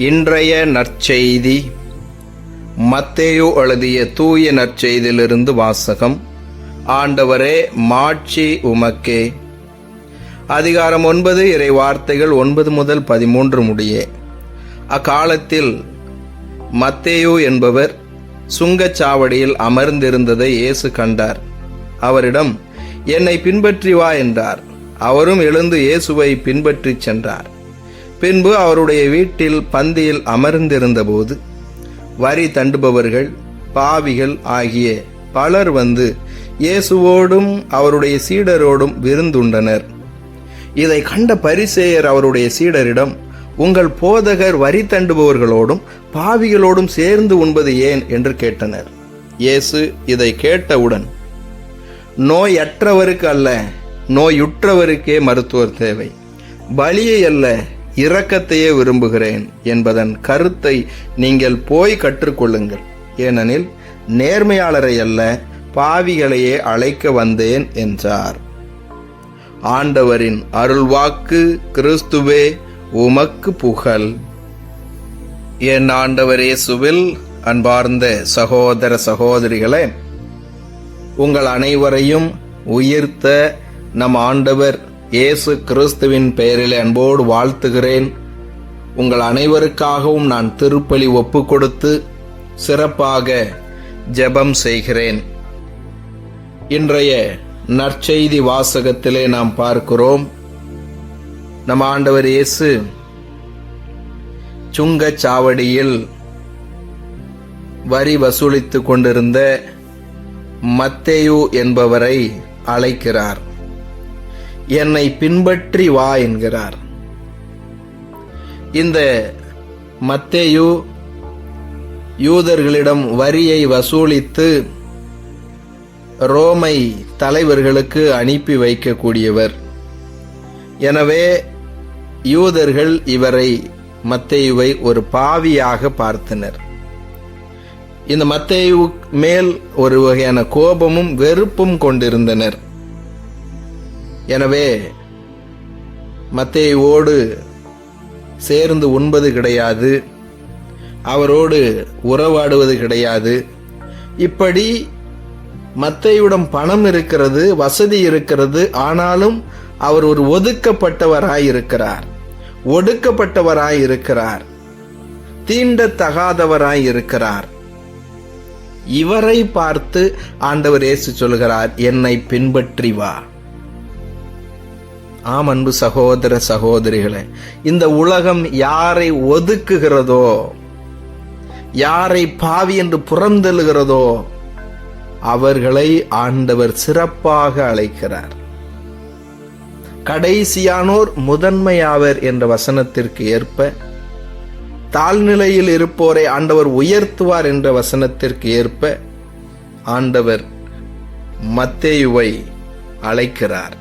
இன்றைய நற்செய்தி. மத்தேயு எழுதிய தூய நற்செய்தியிலிருந்து வாசகம். ஆண்டவரே மாட்சி உமக்கே. அதிகாரம் ஒன்பது இறை வார்த்தைகள் ஒன்பது முதல் பதிமூன்று முடியே. அக்காலத்தில் மத்தேயு என்பவர் சுங்கச்சாவடியில் அமர்ந்திருந்ததை இயேசு கண்டார். அவரிடம் என்னை பின்பற்றி வா என்றார். அவரும் எழுந்து இயேசுவை பின்பற்றிச் சென்றார். பின்பு அவருடைய வீட்டில் பந்தியில் அமர்ந்திருந்தபோது வரி தண்டுபவர்கள் பாவிகள் ஆகிய பலர் வந்து இயேசுவோடும் அவருடைய சீடரோடும் விருந்துண்டனர். இதை கண்ட பரிசேயர் அவருடைய சீடரிடம் உங்கள் போதகர் வரி தண்டுபவர்களோடும் பாவிகளோடும் சேர்ந்து உண்பது ஏன்? என்று கேட்டனர். இயேசு இதை கேட்டவுடன் நோயற்றவருக்கு அல்ல நோயுற்றவருக்கே மருத்துவர் தேவை. பலியை அல்ல இரக்கத்தையே விரும்புகிறேன் என்பதன் கருத்தை நீங்கள் போய் கற்றுக்கொள்ளுங்கள். ஏனெனில் நேர்மையாளரை அல்ல பாவிகளையே அழைக்க வந்தேன் என்றார். ஆண்டவரின் அருள்வாக்கு கிறிஸ்துவே உமக்கு புகழ். என் ஆண்டவர் இயேசுவில் அன்பார்ந்த சகோதர சகோதரிகளே உங்கள் அனைவரையும் உயிர்த்த நம் ஆண்டவர் இயேசு கிறிஸ்துவின் பெயரில் அன்போடு வாழ்த்துகிறேன். உங்கள் அனைவருக்காகவும் நான் திருப்பலி ஒப்பு கொடுத்து சிறப்பாக ஜெபம் செய்கிறேன். இன்றைய நற்செய்தி வாசகத்திலே நாம் பார்க்கிறோம். நம் ஆண்டவர் இயேசு சுங்கச்சாவடியில் வரி வசூலித்துக் கொண்டிருந்த மத்தேயு என்பவரை அழைக்கிறார். என்னை பின்பற்றி வா என்கிறார். இந்த மத்தேயு யூதர்களிடம் வரியை வசூலித்து ரோமை தலைவர்களுக்கு அனுப்பி வைக்கக்கூடியவர். எனவே யூதர்கள் இவரை மத்தேயுவை ஒரு பாவியாக பார்த்தனர். இந்த மத்தேயு மேல் ஒரு வகையான கோபமும் வெறுப்பும் கொண்டிருந்தனர். எனவே மத்தேயுவோடு சேர்ந்து உண்பது கிடையாது. அவரோடு உறவாடுவது கிடையாது. இப்படி மத்தையுடன் பணம் இருக்கிறது வசதி இருக்கிறது ஆனாலும் அவர் ஒரு ஒதுக்கப்பட்டவராய் இருக்கிறார் ஒடுக்கப்பட்டவராய் இருக்கிறார் தீண்டத்தகாதவராய் இருக்கிறார் இவரை பார்த்து ஆண்டவர் இயேசு சொல்கிறார் என்னை பின்பற்றி வா. ஆம் அன்பு சகோதர சகோதரிகளே இந்த உலகம் யாரை ஒதுக்குகிறதோ யாரை பாவி என்று புறந்தெழுகிறதோ அவர்களை ஆண்டவர் சிறப்பாக அழைக்கிறார். கடைசியானோர் முதன்மையாவர் என்ற வசனத்திற்கு ஏற்ப தாழ்நிலையில் இருப்போரை ஆண்டவர் உயர்த்துவார் என்ற வசனத்திற்கு ஏற்ப ஆண்டவர் மத்தேயுவை அழைக்கிறார்.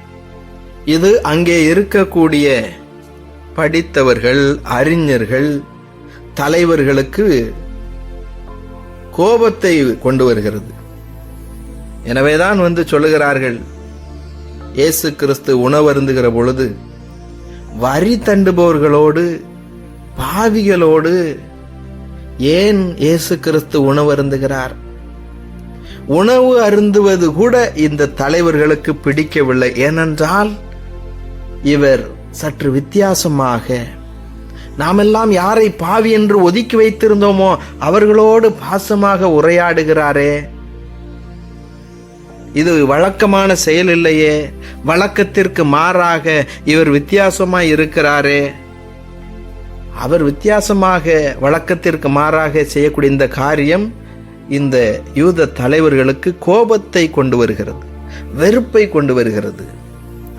இது அங்கே இருக்கக்கூடிய படித்தவர்கள் அறிஞர்கள் தலைவர்களுக்கு கோபத்தை கொண்டு வருகிறது. எனவேதான் வந்து சொல்லுகிறார்கள் இயேசு கிறிஸ்து உணவருந்துகிற பொழுது வரி தண்டுபவர்களோடு பாவிகளோடு ஏன் இயேசு கிறிஸ்து உணவருந்துகிறார்? உணவு அருந்துவது கூட இந்த தலைவர்களுக்கு பிடிக்கவில்லை. ஏனென்றால் இவர் சற்று வித்தியாசமாக நாமெல்லாம் யாரை பாவி என்று ஒதுக்கி வைத்திருந்தோமோ அவர்களோடு பாசமாக உரையாடுகிறாரே. இது வழக்கமான செயல் இல்லையே. வழக்கத்திற்கு மாறாக இவர் வித்தியாசமாய் இருக்கிறாரே. அவர் வித்தியாசமாக வழக்கத்திற்கு மாறாக செய்யக்கூடிய இந்த காரியம் இந்த யூத தலைவர்களுக்கு கோபத்தை கொண்டு வருகிறது வெறுப்பை கொண்டு வருகிறது.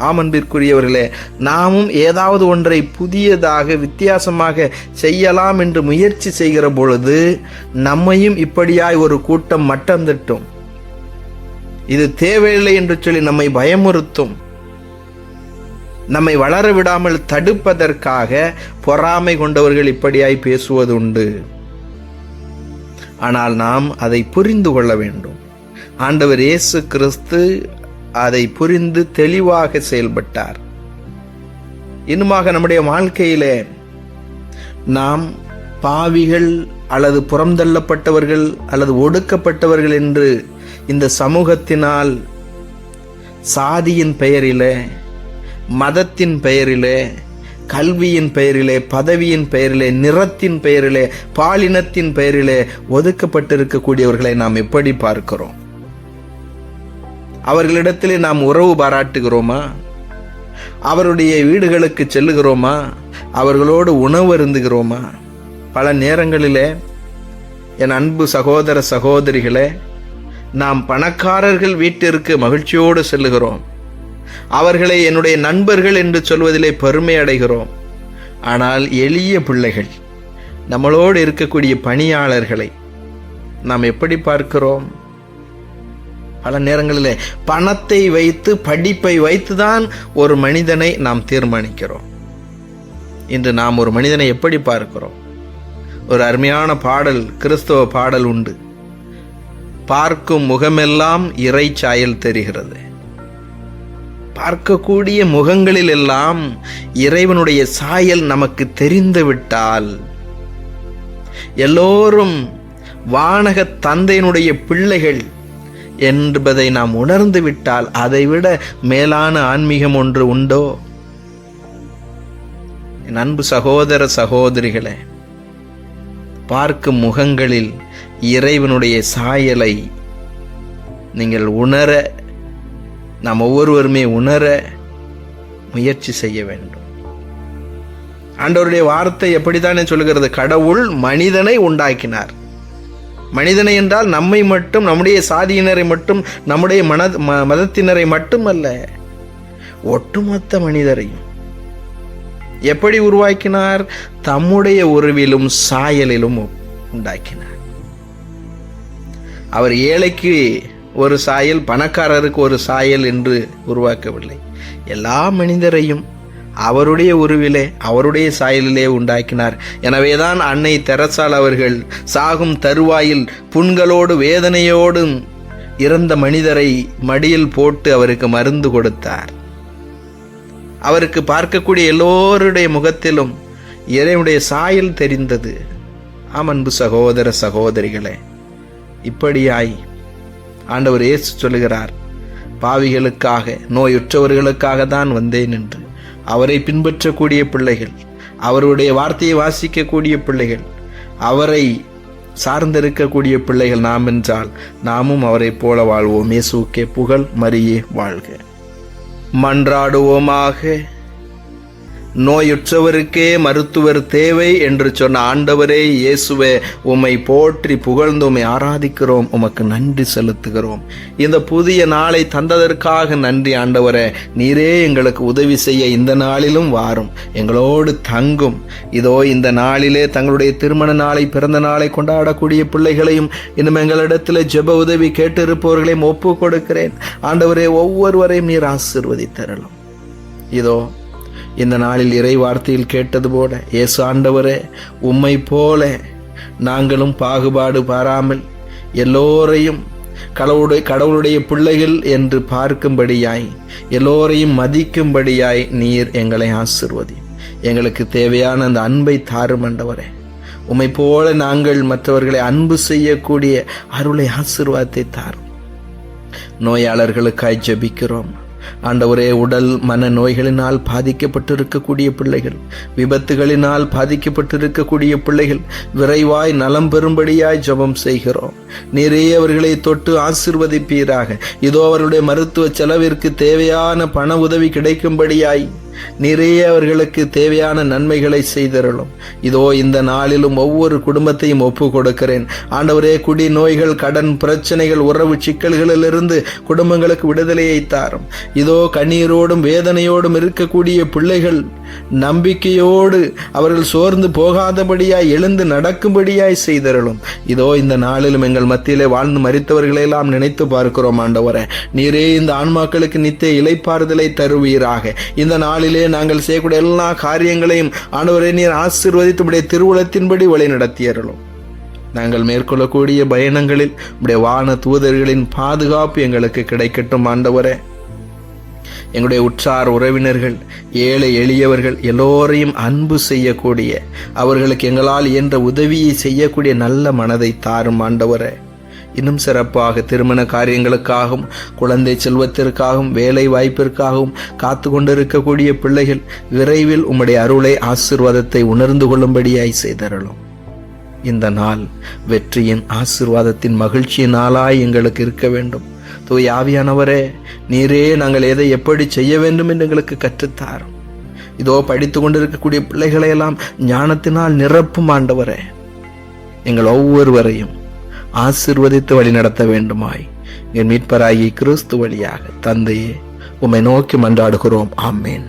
ஆமன்பிற்குரியவர்களே நாமும் ஏதாவது ஒன்றை புதியதாக வித்தியாசமாக செய்யலாம் என்று முயற்சி செய்கிற பொழுது நம்மையும் இப்படியாய் ஒரு கூட்டம் மட்டம் தட்டும். இது தேவையில்லை என்று சொல்லி நம்மை பயமுறுத்தும். நம்மை வளர விடாமல் தடுப்பதற்காக பொறாமை கொண்டவர்கள் இப்படியாய் பேசுவது உண்டு. ஆனால் நாம் அதை புரிந்து கொள்ள வேண்டும். ஆண்டவர் இயேசு கிறிஸ்து அதை புரிந்து தெளிவாக செயல்பட்டார். இன்னுமாக நம்முடைய வாழ்க்கையிலே நாம் பாவிகள் அல்லது புறந்தள்ளப்பட்டவர்கள் அல்லது ஒடுக்கப்பட்டவர்கள் என்று இந்த சமூகத்தினால் சாதியின் பெயரிலே மதத்தின் பெயரிலே கல்வியின் பெயரிலே பதவியின் பெயரிலே நிறத்தின் பெயரிலே பாலினத்தின் பெயரிலே ஒதுக்கப்பட்டிருக்கக்கூடியவர்களை நாம் எப்படி பார்க்கிறோம்? அவர்களிடத்திலே நாம் உறவு பாராட்டுகிறோமா? அவருடைய வீடுகளுக்கு செல்லுகிறோமா? அவர்களோடு உணவு அருந்துகிறோமா? பல நேரங்களிலே என் அன்பு சகோதர சகோதரிகளே நாம் பணக்காரர்கள் வீட்டிற்கு மகிழ்ச்சியோடு செல்லுகிறோம். அவர்களை என்னுடைய நண்பர்கள் என்று சொல்வதிலே பெருமை அடைகிறோம். ஆனால் எளிய பிள்ளைகள் நம்மளோடு இருக்கக்கூடிய பணியாளர்களை நாம் எப்படி பார்க்கிறோம்? பல நேரங்களிலே பணத்தை வைத்து படிப்பை வைத்து தான் ஒரு மனிதனை நாம் தீர்மானிக்கிறோம். இன்று நாம் ஒரு மனிதனை எப்படி பார்க்கிறோம்? ஒரு அருமையான பாடல் கிறிஸ்தவ பாடல் உண்டு. பார்க்கும் முகமெல்லாம் இறைச்சாயல் தெரிகிறது. பார்க்கக்கூடிய முகங்களில் எல்லாம் இறைவனுடைய சாயல் நமக்கு தெரிந்துவிட்டால் எல்லோரும் வானக தந்தையினுடைய பிள்ளைகள் என்பதை நாம் உணர்ந்து விட்டால் அதைவிட மேலான ஆன்மீகம் ஒன்று உண்டோ? என் அன்பு சகோதர சகோதரிகளே பார்க்கும் முகங்களில் இறைவனுடைய சாயலை நீங்கள் உணர நாம் ஒவ்வொருவருமே உணர முயற்சி செய்ய வேண்டும். ஆண்டவருடைய வார்த்தை எப்படித்தானே சொல்கிறது கடவுள் மனிதனை உண்டாக்கினார். மனிதனை என்றால் நம்மை மட்டும் நம்முடைய சாதியினரை மட்டும் நம்முடைய மன ம- மதத்தினரை மட்டுமல்ல ஒட்டுமொத்த மனிதரையும். எப்படி உருவாக்கினார்? தம்முடைய உருவிலும் சாயலிலும் உண்டாக்கினார். அவர் ஏழைக்கு ஒரு சாயல் பணக்காரருக்கு ஒரு சாயல் என்று உருவாக்கவில்லை. எல்லா மனிதரையும் அவருடைய உருவிலே அவருடைய சாயலிலே உண்டாக்கினார். எனவேதான் அன்னை தெரசால் அவர்கள் சாகும் தருவாயில் புண்களோடு வேதனையோடும் இறந்த மனிதரை மடியில் போட்டு அவருக்கு மருந்து கொடுத்தார். அவருக்கு பார்க்கக்கூடிய எல்லோருடைய முகத்திலும் இறைவனுடைய சாயல் தெரிந்தது. ஆம் அன்பு சகோதர சகோதரிகளே இப்படியாய் ஆண்டவர் இயேசு சொல்லுகிறார் பாவிகளுக்காக நோயுற்றவர்களுக்காக தான் வந்தேன் என்று. அவரை பின்பற்றக்கூடிய பிள்ளைகள் அவருடைய வார்த்தையை வாசிக்கக்கூடிய பிள்ளைகள் அவரை சார்ந்திருக்கக்கூடிய பிள்ளைகள் நாம் என்றால் நாமும் அவரைப் போல வாழ்வோம். இயேசுக்கே புகழ் மரியே வாழ்க. மன்றாடுவோமாக. நோயுற்றவருக்கே மருத்துவர் தேவை என்று சொன்ன ஆண்டவரே இயேசுவே உம்மை போற்றி புகழ்ந்து உம்மை ஆராதிக்கிறோம் உமக்கு நன்றி செலுத்துகிறோம். இந்த புதிய நாளை தந்ததற்காக நன்றி ஆண்டவரே. நீரே எங்களுக்கு உதவி செய்ய இந்த நாளிலும் வாரும். எங்களோடு தங்கும். இதோ இந்த நாளிலே தங்களுடைய திருமண நாளை பிறந்த நாளை கொண்டாடக்கூடிய பிள்ளைகளையும் இன்னும் எங்களிடத்தில் ஜெப உதவி கேட்டிருப்பவர்களையும் ஒப்பு கொடுக்கிறேன். ஆண்டவரே ஒவ்வொருவரையும் நீர் ஆசீர்வதித்தரலும். இதோ இந்த நாளில் இறை வார்த்தையில் கேட்டது போல இயேசு ஆண்டவரே உம்மை போல நாங்களும் பாகுபாடு பாராமல் எல்லோரையும் கடவுளுடைய கடவுளுடைய பிள்ளைகள் என்று பார்க்கும்படியாய் எல்லோரையும் மதிக்கும்படியாய் நீர் எங்களை ஆசிர்வதி. எங்களுக்கு தேவையான அந்த அன்பை தாரும் ஆண்டவரே. உம்மை போல நாங்கள் மற்றவர்களை அன்பு செய்யக்கூடிய அருளை ஆசிர்வாதத்தை தாரும். நோயாளர்களுக்காய் ஜபிக்கிறோம். ஆண்டவரே உடல் மன நோய்களினால் பாதிக்கப்பட்டிருக்கக்கூடிய பிள்ளைகள் விபத்துகளினால் பாதிக்கப்பட்டிருக்கக்கூடிய பிள்ளைகள் விரைவாய் நலம் பெறும்படியாய் ஜெபம் செய்கிறோம். நீரே அவர்களை தொட்டு ஆசிர்வதிப்பீராக. இதோ அவருடைய மருத்துவ செலவிற்கு தேவையான பண உதவி கிடைக்கும்படியாய் நிறைய அவர்களுக்கு தேவையான நன்மைகளை செய்தருளும். இதோ இந்த நாளிலும் ஒவ்வொரு குடும்பத்தையும் ஒப்பு கொடுக்கிறேன் ஆண்டவரே குடி நோய்கள் கடன் பிரச்சனைகள் உறவு சிக்கல்களிலிருந்து குடும்பங்களுக்கு விடுதலையை தாரும். இதோ கண்ணீரோடும் வேதனையோடும் இருக்கக்கூடிய பிள்ளைகள் நம்பிக்கையோடு அவர்கள் சோர்ந்து போகாதபடியாய் எழுந்து நடக்கும்படியாய் செய்தருளும். இதோ இந்த நாளிலும் எங்கள் மத்தியிலே வாழ்ந்து மறித்தவர்களை எல்லாம் நினைத்து பார்க்கிறோம் ஆண்டவரே. நீரே இந்த ஆன்மாக்களுக்கு நித்திய இலைப்பாறுதலை தருவீராக. இந்த நாளிலே நாங்கள் செய்யக்கூடிய எல்லா காரியங்களையும் ஆண்டவரே நீர் ஆசீர்வதித்து திருவுளத்தின்படி வழி நடத்தியருளும் நாங்கள் மேற்கொள்ளக்கூடிய பயணங்களில் உடைய வான தூதர்களின் பாதுகாப்பு எங்களுக்கு கிடைக்கட்டும் ஆண்டவரே. எங்களுடைய உற்றார் உறவினர்கள் ஏழை எளியவர்கள் எல்லோரையும் அன்பு செய்யக்கூடிய அவர்களுக்கு எங்களால் இயன்ற உதவியை செய்யக்கூடிய நல்ல மனதை தாரும் ஆண்டவரே. இன்னும் சிறப்பாக திருமண காரியங்களுக்காகவும் குழந்தை செல்வத்திற்காகவும் வேலை வாய்ப்பிற்காகவும் காத்து கொண்டிருக்கக்கூடிய பிள்ளைகள் விரைவில் உம்முடைய அருளை ஆசிர்வாதத்தை உணர்ந்து கொள்ளும்படியாய் செய்தரலும் இந்த நாள் வெற்றியின் ஆசிர்வாதத்தின் மகிழ்ச்சியின் நாளாய் எங்களுக்கு இருக்க வேண்டும். தூய் ஆவியானவரே நீரே நாங்கள் எதை எப்படி செய்ய வேண்டும் என்று எங்களுக்கு கற்றுத்தாரும். இதோ படித்து கொண்டிருக்கக்கூடிய பிள்ளைகளையெல்லாம் ஞானத்தினால் நிரப்பும் ஆண்டவரே. எங்கள் ஒவ்வொருவரையும் ஆசிர்வதித்து வழி நடத்த வேண்டுமாய். என் மீட்பராகி கிறிஸ்து வழியாக தந்தையே உம்மை நோக்கி மன்றாடுகிறோம். ஆமேன்.